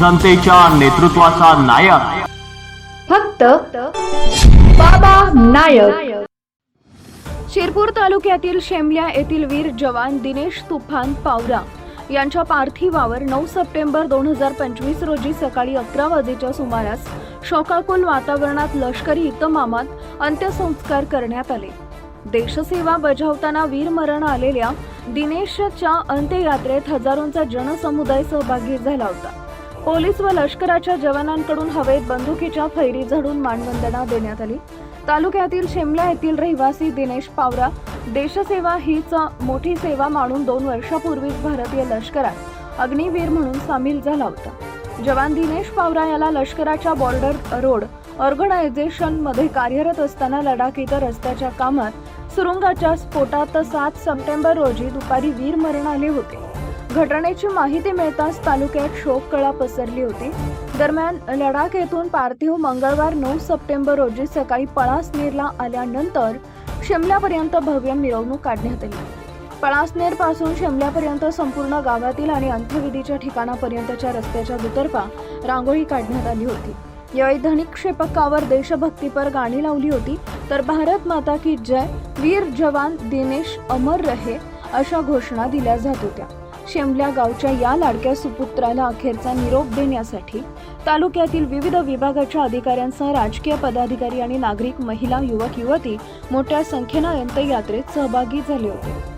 जनतेच्या नेतृत्वाचा नायक. फक्त बाबा नायक. शिरपूर तालुक्यातील शेमल्या येथील वीर जवान दिनेश तुफान पावरा यांच्या पार्थिवावर नऊ सप्टेंबर दोन हजार पंचवीस रोजी सकाळी अकरा वाजेच्या सुमारास शोकाकुल वातावरणात लष्करी इतमामात अंत्यसंस्कार करण्यात आले. देशसेवा बजावताना वीरमरण आलेल्या दिनेशच्या अंत्ययात्रेत हजारोंचा जनसमुदाय सहभागी झाला होता. पोलीस व लष्कराच्या जवानांकडून हवेत बंदुकीच्या फैरी झडून मानवंदना देण्यात आली. तालुक्यातील शिमला येथील रहिवासी दिनेश पावरा देशसेवा हीच मोठी सेवा मानून दोन वर्षापूर्वीच भारतीय लष्करात अग्निवीर म्हणून सामील झाला होता. जवान दिनेश पावरा याला लष्कराच्या बॉर्डर रोड ऑर्गनायझेशनमध्ये कार्यरत असताना लडाख इथं रस्त्याच्या कामात सुरुंगाच्या स्फोटात सात सप्टेंबर रोजी दुपारी वीरमरण आले होते. घटनेची माहिती मिळताच तालुक्यात शोककळा पसरली होती. दरम्यान लडाख येथून पार्थिव मंगळवार नऊ सप्टेंबर रोजी सकाळी पळासनेरला आल्यानंतर शिमल्यापर्यंत भव्य मिरवणूक काढण्यात आली. पळासनेरपासून शिमल्यापर्यंत संपूर्ण गावातील आणि अंत्यविधीच्या ठिकाणापर्यंतच्या रस्त्याच्या दुतर्फा रांगोळी काढण्यात आली होती. यावेळी धनिक क्षेपकावर देशभक्तीपर गाणी लावली होती. तर भारत माता की जय वीर जवान दिनेश अमर रहे अशा घोषणा दिल्या जात होत्या. शेंबल्या गावच्या या लाडक्या सुपुत्राला अखेरचा निरोप देण्यासाठी तालुक्यातील विविध विभागाच्या अधिकाऱ्यांसह राजकीय पदाधिकारी आणि नागरिक महिला युवक युवती मोठ्या संख्येनं अंत्ययात्रेत सहभागी झाले होते.